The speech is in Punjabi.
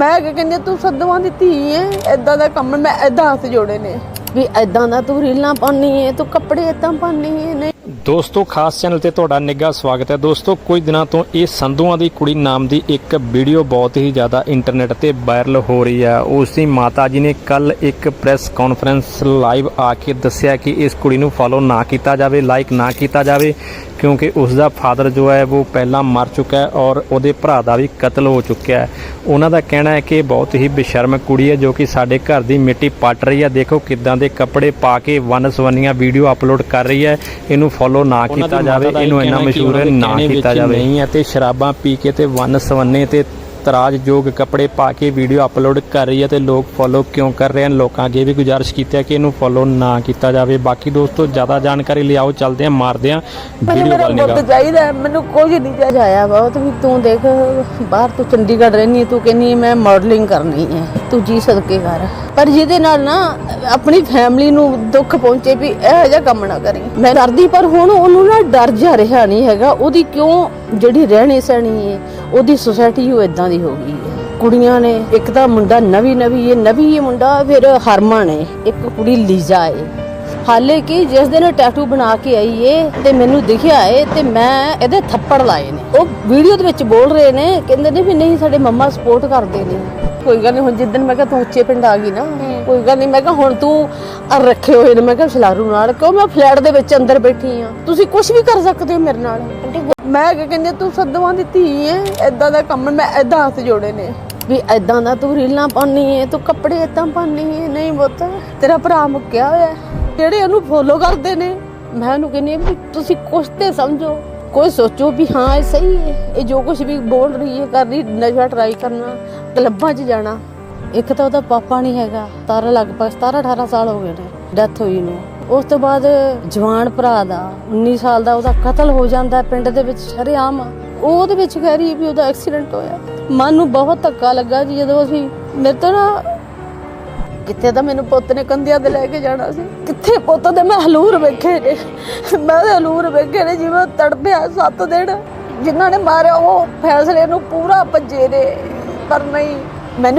ਮੈਂ ਕਿ ਕਹਿੰਦੀ ਤੂੰ ਸੱਦਵਾਂ ਦੀ ਧੀ ਐ ਐਦਾਂ ਦਾ ਕੰਮ, ਮੈਂ ਐਦਾਂ ਹੱਥ ਜੋੜੇ ਨੇ। ਵੀ ਐਦਾਂ ਦਾ ਤੂੰ ਰੀਲਾਂ ਪਾਉਣੀ ਐ ਤੂੰ ਕੱਪੜੇ ਐਦਾਂ ਪਾਉਣੀ ਐ ਨਹੀਂ। ਦੋਸਤੋ, ਖਾਸ ਚੈਨਲ ਤੇ ਤੁਹਾਡਾ ਨਿੱਘਾ ਸਵਾਗਤ ਹੈ। ਦੋਸਤੋ, ਕੁਝ ਦਿਨਾਂ ਤੋਂ ਇਹ ਸੰਧੂਆਂ ਦੀ ਕੁੜੀ ਨਾਮ ਦੀ ਇੱਕ ਵੀਡੀਓ ਬਹੁਤ ਹੀ ਜ਼ਿਆਦਾ ਇੰਟਰਨੈਟ ਤੇ ਵਾਇਰਲ ਹੋ ਰਹੀ ਹੈ। ਉਸ ਦੀ ਮਾਤਾ ਜੀ ਨੇ ਕੱਲ ਇੱਕ ਪ੍ਰੈਸ ਕਾਨਫਰੰਸ ਲਾਈਵ ਆ ਕੇ ਦੱਸਿਆ ਕਿ ਇਸ ਕੁੜੀ ਨੂੰ ਫੋਲੋ ਨਾ ਕੀਤਾ ਜਾਵੇ ਲਾਈਕ ਨਾ ਕੀਤਾ ਜਾਵੇ। ਕਿਉਂਕਿ ਉਸ ਦਾ ਫਾਦਰ ਜੋ ਹੈ ਉਹ ਪਹਿਲਾਂ ਮਰ ਚੁੱਕਾ ਹੈ ਔਰ ਉਹਦੇ ਭਰਾ ਦਾ ਵੀ ਕਤਲ ਹੋ ਚੁੱਕਿਆ ਹੈ। ਉਹਨਾਂ ਦਾ ਕਹਿਣਾ ਹੈ ਕਿ ਇਹ ਬਹੁਤ ਹੀ ਬੇਸ਼ਰਮ ਕੁੜੀ ਹੈ ਜੋ ਕਿ ਸਾਡੇ ਘਰ ਦੀ ਮਿੱਟੀ ਪੱਟ ਰਹੀ ਹੈ। ਦੇਖੋ ਕਿੱਦਾਂ ਦੇ ਕੱਪੜੇ ਪਾ ਕੇ ਵਨ ਸਵੰਨੀਆਂ ਵੀਡੀਓ ਅਪਲੋਡ ਕਰ ਰਹੀ ਹੈ। ਇਹਨੂੰ ਫੋਲੋ ਨਾ ਕੀਤਾ ਜਾਵੇ। ਇਹਨੂੰ ਇੰਨਾ ਮਸ਼ਹੂਰ ਨਾ ਕੀਤਾ ਜਾਵੇ। ਨਹੀਂ ਹੈ ਤੇ ਸ਼ਰਾਬਾਂ ਪੀ ਕੇ ਤੇ ਵਨ ਸਵੰਨੇ ਤੇ ਤਰਾਜਯੋਗ ਕੱਪੜੇ ਪਾ ਕੇ ਵੀਡੀਓ ਅਪਲੋਡ ਕਰ ਰਹੀ ਹੈ ਤੇ ਲੋਕ ਫੋਲੋ ਕਿਉਂ ਕਰ ਰਹੇ ਹਨ? ਲੋਕਾਂ ਅੱਗੇ ਵੀ ਗੁਜ਼ਾਰਿਸ਼ ਕੀਤੀ ਹੈ ਕਿ ਇਹਨੂੰ ਫੋਲੋ ਨਾ ਕੀਤਾ ਜਾਵੇ। ਬਾਕੀ ਦੋਸਤੋ ਜ਼ਿਆਦਾ ਜਾਣਕਾਰੀ ਲਈ ਆਓ ਚੱਲਦੇ ਹਾਂ ਮਾਰਦੇ ਹਾਂ ਵੀਡੀਓ ਵੱਲ ਨਿਗਾਹ। ਚਾਹੀਦਾ ਮੈਨੂੰ ਕੁਝ ਨਹੀਂ ਚਾਹੀਦਾ। ਆਇਆ ਬਹੁਤ ਵੀ ਤੂੰ ਦੇਖ ਬਾਹਰ ਤੂੰ ਚੰਡੀਗੜ੍ਹ ਰਹਿਨੀ ਹੈ, ਤੂੰ ਕਹਿੰਨੀ ਮੈਂ ਮਾਡਲਿੰਗ ਕਰਨੀ ਹੈ ਤੂੰ ਜੀ ਸਦਕੇ ਕਰ। ਪਰ ਜਿਹਦੇ ਨਾਲ ਨਾ ਆਪਣੀ ਫੈਮਿਲੀ ਨੂੰ ਦੁੱਖ ਪਹੁੰਚੇ ਵੀ ਇਹੋ ਜਿਹਾ ਕੰਮ ਨਾ ਕਰੀ। ਮੈਂ ਡਰਦੀ ਪਰ ਹੁਣ ਉਹਨੂੰ ਨਾ ਡਰ ਜਾ ਰਿਹਾ ਨਹੀਂ ਹੈਗਾ। ਉਹਦੀ ਕਿਉਂ ਜਿਹੜੀ ਰਹਿਣੀ ਸਹਿਣੀ ਹੈ ਉਹਦੀ ਸੁਸਾਇਟੀ ਉਹ ਇਦਾਂ ਦੀ ਹੋ ਗਈ ਹੈ। ਕੁੜੀਆਂ ਨੇ, ਇੱਕ ਤਾਂ ਮੁੰਡਾ ਨਵੀਂ ਨਵੀਂ ਹੈ ਨਵੀਂ ਹੈ ਮੁੰਡਾ ਫਿਰ ਹਰਮਨ ਹੈ, ਇੱਕ ਕੁੜੀ ਲੀਜ਼ਾ ਹੈ। ਹਾਲੇ ਕਿ ਜਿਸ ਦਿਨ ਟੈਟੂ ਬਣਾ ਕੇ ਆਈ ਏ ਤੇ ਮੈਨੂੰ ਦਿਖਿਆ ਏ ਤੇ ਮੈਂ ਇਹਦੇ ਥੱਪੜ ਲਾਏ ਨੇ। ਉਹ ਵੀਡੀਓ ਦੇ ਵਿੱਚ ਬੋਲ ਰਹੇ ਨੇ, ਕਹਿੰਦੇ ਨੇ ਵੀ ਨਹੀਂ, ਸਾਡੇ ਮੰਮਾ ਸਪੋਰਟ ਕਰਦੇ ਨੇ। ਕੋਈ ਗੱਲ ਨਹੀਂ ਹੁਣ ਜਿੱਦਣ ਮੈਂ ਕਿਹਾ ਤੂੰ ਉੱਚੇ ਪਿੰਡ ਆ ਗਈ ਨਾ ਕੋਈ ਗੱਲ ਨਹੀਂ ਮੈਂ ਕਿਹਾ ਹੁਣ ਤੂੰ ਰੱਖੇ ਹੋਏ ਨੇ ਮੈਂ ਕਿਹਾ ਛਲਾਰੂ ਨਾਲ ਕਿਉਂ ਮੈਂ ਫਲੈਟ ਦੇ ਵਿੱਚ ਅੰਦਰ ਬੈਠੀ ਆ। ਤੁਸੀਂ ਕੁਝ ਵੀ ਕਰ ਸਕਦੇ ਹੋ ਮੇਰੇ ਨਾਲ। ਮੈਂ ਕਿ ਕਹਿੰਦੀ ਤੂੰ ਸੱਦਵਾਂ ਦੀ ਧੀ ਐ ਐਦਾਂ ਦਾ ਕੰਮ ਮੈਂ ਐਦਾਂ ਹੱਥ ਜੋੜੇ ਨੇ। ਵੀ ਐਦਾਂ ਦਾ ਤੂੰ ਰੀਲਾਂ ਪਾਉਣੀ ਐ ਤੂੰ ਕੱਪੜੇ ਐਦਾਂ ਪਾਉਣੀ ਐ ਨਹੀਂ ਪੁੱਤ ਤੇਰਾ ਭਰਾ ਮੁੱਕਿਆ ਹੋਇਆ। ਜਿਹੜੇ ਉਹਨੂੰ ਫੋਲੋ ਕਰਦੇ ਨੇ ਮੈਂ ਉਹਨੂੰ ਕਹਿੰਦੀ ਹਾਂ ਵੀ ਤੁਸੀਂ ਕੁਛ ਤੇ ਸਮਝੋ। ਕੋਈ ਸੋਚੋ ਵੀ ਹਾਂ, ਇਹ ਸਹੀ ਹੈ। ਇਹ ਜੋ ਕੁਝ ਵੀ ਬੋਲ ਰਹੀ ਹੈ, ਕਰ ਰਹੀ ਨਸ਼ਾ ਟਰਾਈ ਕਰਨਾ, ਕਲੱਬਾਂ 'ਚ ਜਾਣਾ। ਇੱਕ ਤਾਂ ਉਹਦਾ ਪਾਪਾ ਨਹੀਂ ਹੈਗਾ ਤਾਰਾ ਲਗਭਗ 17 18 ਸਾਲ ਹੋ ਗਏ ਨੇ ਡੈਥ ਹੋਈ ਨੂੰ। ਉਸ ਤੋਂ ਬਾਅਦ ਜਵਾਨ ਭਰਾ ਦਾ 19 ਸਾਲ ਦਾ ਉਹਦਾ ਕਤਲ ਹੋ ਜਾਂਦਾ ਪਿੰਡ ਦੇ ਵਿੱਚ ਸ਼ਰੇਆਮ। ਉਹਦੇ ਵਿੱਚ ਕਹਿ ਰਹੀ ਹੈ ਵੀ ਉਹਦਾ ਐਕਸੀਡੈਂਟ ਹੋਇਆ। ਮਨ ਨੂੰ ਬਹੁਤ ਧੱਕਾ ਲੱਗਾ ਜੀ, ਜਦੋਂ ਅਸੀਂ, ਮੇਰੇ ਤੋਂ ਨਾ ਕਿੱਥੇ ਤਾਂ ਮੈਨੂੰ ਪੁੱਤ ਨੇ ਕੰਧਿਆਂ ਤੇ ਲੈ ਕੇ ਜਾਣਾ ਸੀ। ਕਿੱਥੇ ਪੁੱਤ? ਦੇ ਮੈਂ ਹਲੂਰ ਵੇਖੇ ਨੇ। ਮੈਂ ਉਹਦੇ ਹਲੂਰ ਵੇਖੇ ਨੇ ਜਿਵੇਂ ਉਹ ਤੜਪਿਆ ਸੱਤ ਦਿਨ। ਜਿਨ੍ਹਾਂ ਨੇ ਮਾਰਿਆ, ਉਹ ਫੈਸਲੇ ਨੂੰ ਪੂਰਾ ਭੱਜੇ ਨੇ। ਪਰ ਨਹੀਂ, ਮੈਨੂੰ